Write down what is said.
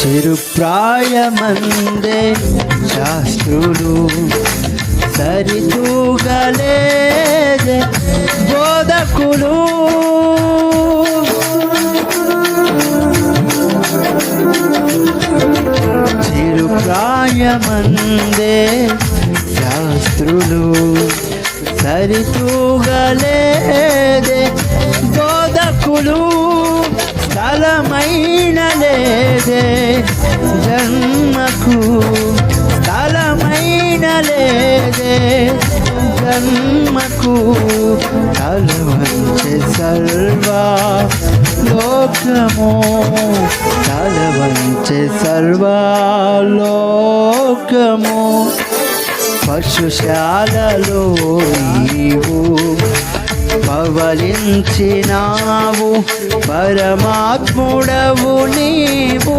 చిరుప్రాయమందే శాస్త్రులు సరితూగలేదే బోధకులు చిరుప్రాయమందే శాస్త్రులు సరితూగలేదే బోధకులు స్థలమైన లేదే నాకు స్థలమైన లేదే. జన్మకు తలవంచే సర్వా లోకము. తలవంచే సర్వా లోకము. పశుశాలలో నీవు పవలించినావు. పరమాత్ముడవు నీవు.